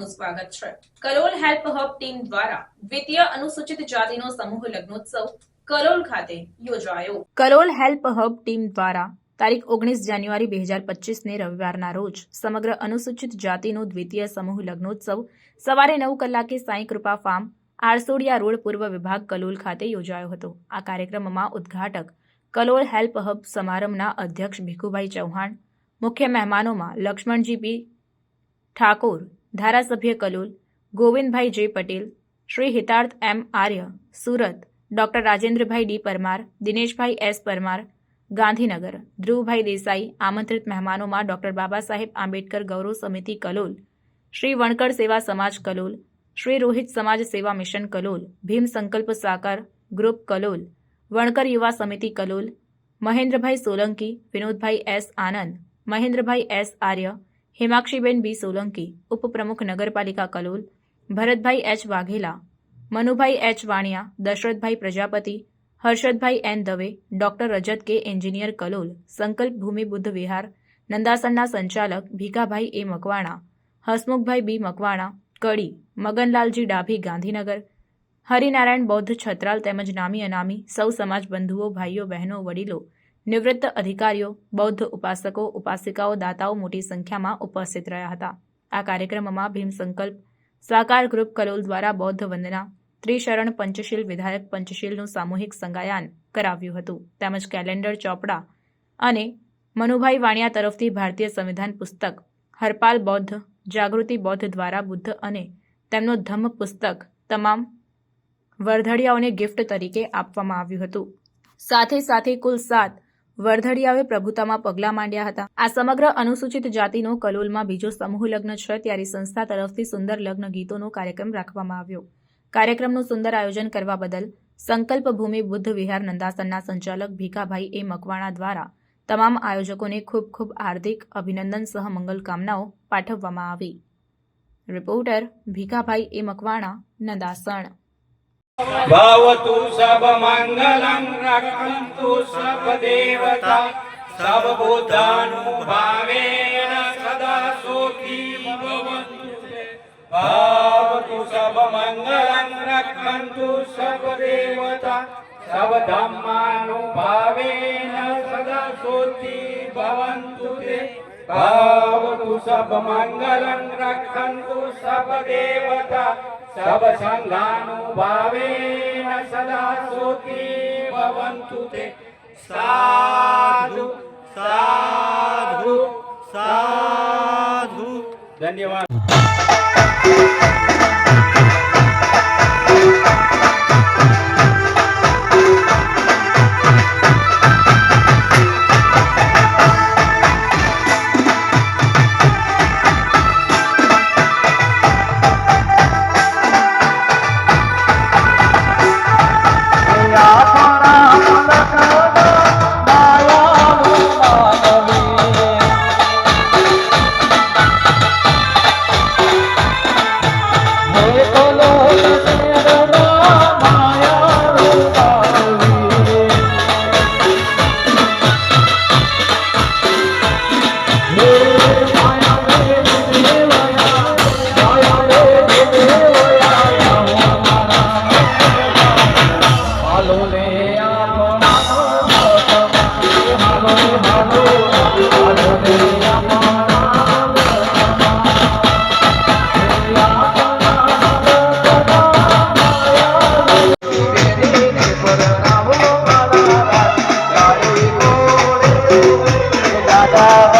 આપનું સ્વાગત છે. કલોલ હેલ્પ હબ ટીમ દ્વારા દ્વિતીય અનુસૂચિત જાતિનો સમૂહ લગ્નોત્સવ કલોલ ખાતે યોજાયો. કલોલ હેલ્પ હબ ટીમ દ્વારા તારીખ ઓગણીસ જાન્યુઆરી બે હજાર પચીસને રવિવારના રોજ સમગ્ર અનુસૂચિત જાતિનો દ્વિતીય સમૂહ લગ્નોત્સવ સવારે નવ કલાકે સાંઈ કૃપા ફાર્મ, આરસોડિયા રોડ પૂર્વ વિભાગ કલોલ ખાતે યોજાયો હતો. આ કાર્યક્રમમાં ઉદ્ઘાટક કલોલ હેલ્પ હબ સમારંભના અધ્યક્ષ ભીખુભાઈ ચૌહાણ, મુખ્ય મહેમાનોમાં લક્ષ્મણજી પી ઠાકોર ધારાસભ્ય Kalol, Govindbhai J Patel, Shri Hitarth M Arya, Surat, doctor Rajendrabhai D Parmar, Dineshbhai S Parmar, Gandhinagar, Dhruvbhai Desai, આમંત્રિત મહેમાનોમાં ડોક્ટર બાબા સાહેબ આંબેડકર ગૌરવ સમિતિ કલોલ, શ્રી વણકર સેવા સમાજ કલોલ, શ્રી રોહિત સમાજ સેવા મિશન કલોલ, ભીમ સંકલ્પ સાકર ગ્રુપ કલોલ, વણકર યુવા સમિતિ Kalol, Mahendrabhai Solanki, Vinodbhai S Anand, Mahendrabhai S Arya Hemakshiben B Solanki, ઉપપ્રમુખ નગરપાલિકા Kalol, Bharatbhai H Vaghela, Manubhai H Vaniya, Dashrathbhai Prajapati, Harshadbhai N Dave, doctor Rajat K Engineer Kalol, સંકલ્પ ભૂમિ બુદ્ધ વિહાર, નંદાસનના સંચાલક Bhikhabhai A Makwana, Hasmukhbhai બી મકવાણા, કડી, મગનલાલજી ડાભી ગાંધીનગર, હરિનારાયણ બૌદ્ધ છત્રાલ તેમજ નામી અનામી સૌ સમાજ બંધુઓ ભાઈઓ, બહેનો, વડીલો નિવૃત્ત અધિકારીઓ, બૌદ્ધ ઉપાસકો, ઉપાસિકાઓ, દાતાઓ મોટી સંખ્યામાં ઉપસ્થિત રહ્યા હતા. આ કાર્યક્રમમાં ભીમ સંકલ્પ સાકાર ગ્રુપ કલોલ દ્વારા બૌદ્ધ વંદના, ત્રિશરણ પંચશીલ વિધાયક પંચશીલનું સામૂહિક સંગાયન કરાવ્યું હતું. તેમજ કેલેન્ડર ચોપડા અને મનુભાઈ વાણિયા તરફથી ભારતીય સંવિધાન પુસ્તક હરપાલ બૌદ્ધ, જાગૃતિ બૌદ્ધ દ્વારા બુદ્ધ અને તેમનો ધમ્મ પુસ્તક તમામ વર્ધડિયાઓને ગિફ્ટ તરીકે આપવામાં આવ્યું હતું. સાથે સાથે કુલ સાત વર્ધડિયાઓએ પ્રભુતામાં પગલાં માંડ્યા હતા. આ સમગ્ર અનુસૂચિત જાતિનો કલોલમાં બીજો સમૂહ લગ્ન છે. ત્યારે સંસ્થા તરફથી સુંદર લગ્ન ગીતોનો કાર્યક્રમ રાખવામાં આવ્યો. કાર્યક્રમનું સુંદર આયોજન કરવા બદલ સંકલ્પ ભૂમિ બુદ્ધ વિહાર નંદાસનના સંચાલક ભીખાભાઈ એ મકવાણા દ્વારા તમામ આયોજકોને ખૂબ ખૂબ હાર્દિક અભિનંદન સહ મંગલકામનાઓ પાઠવવામાં આવી. Reporter Bhikhabhai A Makwana, Nandasan. भवतु सर्वमङ्गलं रक्षन्तु सर्वदेवता सर्वबुद्धानुभावेन सदा सुखी भवन्तु ते। भवतु सर्वमङ्गलं रक्षन्तु सर्वदेवता सर्वधर्मानुभावेन सदा सुखी भवन्तु ते भवतु सर्वमङ्गलं रक्षन्तु सर्वदेवता सर्वसङ्घानुभावेन सदा सुखी भवन्तु ते। साधु साधु साधु। धन्यवाद। Hey, oh. oh, oh. Oh,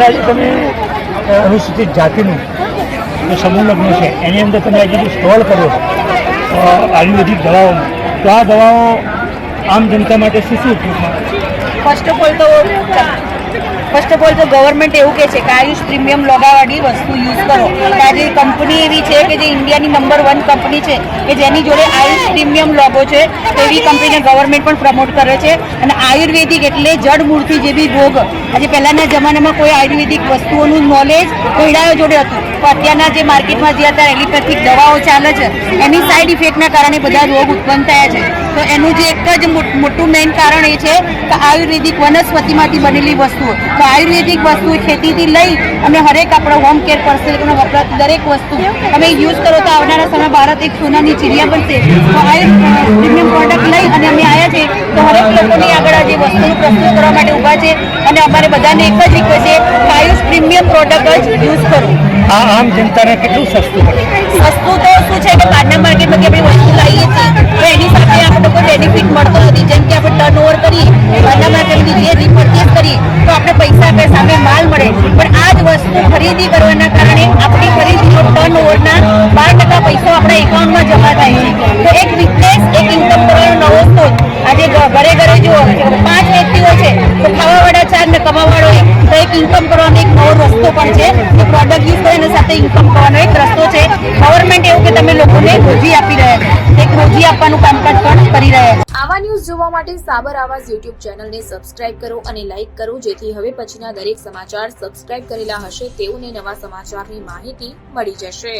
માથે બોલે જીણામો બોલે જીણામો જય જય જય જય એના જે તમે અનુસૂચિત જાતિનું જે સમૂહ લગ્ન છે, એની અંદર તમે આજે જે સ્ટોલ કર્યો આયુર્વેદિક દવાઓમાં તો આ દવાઓ આમ જનતા માટે શું શું ફર્સ્ટ ઓફ ઓલ તો ફર્સ્ટ ઓફ ઓલ તો ગવર્મેન્ટ એવું કહે છે કે આયુષ પ્રીમિયમ લોગાવાળી વસ્તુ યુઝ કરો. કે આજે કંપની એવી છે કે જે ઇન્ડિયાની નંબર વન કંપની છે કે જેની જોડે આયુષ પ્રીમિયમ લોગો છે એવી કંપનીને ગવર્મેન્ટ પણ પ્રમોટ કરે છે. અને આયુર્વેદિક એટલે જડમૂળથી જે બી રોગ આજે પહેલાંના જમાનામાં કોઈ આયુર્વેદિક વસ્તુઓનું નોલેજ કોઈડાઓ જોડે હતું. અત્યારના જે માર્કેટમાં જે અત્યારે એલિપેથિક દવાઓ ચાલે છે, એની સાઈડ ઇફેક્ટના કારણે બધા રોગ ઉત્પન્ન થયા છે. તો એનું જે એક જ મોટ- મેઇન કારણ એ છે કે આયુર્વેદિક વનસ્પતિમાંથી બનેલી વસ્તુઓ. તો આયુર્વેદિક વસ્તુ ખેતીથી લઈ અને હરેક આપણો હોમ કેર પર્સનલમાં વપરાતી, દરેક વસ્તુ તમે યુઝ કરો તો આવનારા સમય ભારત એક સોનાની ચિડિયા બનશે. તો આયુર્વેદિક પ્રીમિયમ પ્રોડક્ટ લઈ અને અમે આવ્યા છે તો હરેક લોકોની આગળ આ જે વસ્તુનું પ્રસ્તુત કરવા માટે ઊભા છે અને અમારે બધાને એક જ રિક્વેસ્ટ છે પ્રીમિયમ પ્રોડક્ટ જ યુઝ કરો. આ આમ જનતાને કેટલું સસ્તું પડે? વસ્તુ તો શું છે કે બહારના માર્કેટમાં કે આપણે વસ્તુ લાવીએ છીએ તો એની સાથે આપણે કોઈ બેનિફિટ મળતો નથી. જેમ કે આપણે ટર્ન ઓવર કરીએ બહારના માર્કેટની જે રીપરચેસ કરીએ તો આપણે પૈસા આપણે સામે માલ મળે. પણ આ જ વસ્તુ ખરીદી કરવાના કારણે આપણી ખરીદીનો ટર્ન ઓવરના બાર ટકા પૈસા આપણા એકાઉન્ટમાં જમા થાય છે. તો એક બિઝનેસ એક ઇન્કમ કરવાનો નવો સ્ત્રોત આજે ઘરે ઘરે જુઓ પાંચ વ્યક્તિઓ છે તો ખાવાવાળા ચાર ને કમાવાળો એક ઇન્કમ કરવાનો એક નવો રસ્તો પણ છે. પ્રોડક્ટ યુઝ કરીને સાથે ઇન્કમ કરવાનો એક રસ્તો છે. ગવર્મેન્ટ એવું કે તમે લોકોને રોજી આપી રહ્યા છે. એક રોજી આપવાનું કામકાજ પણ કરી રહ્યા છે. આવા ન્યૂઝ જોવા માટે સાબર આવાજ યુટ્યુબ ચેનલને સબસ્ક્રાઇબ કરો અને લાઇક કરો, જેથી હવે પછીના દરેક સમાચાર સબસ્ક્રાઇબ કરેલા હશે તેઓને નવા સમાચારની માહિતી મળી જશે.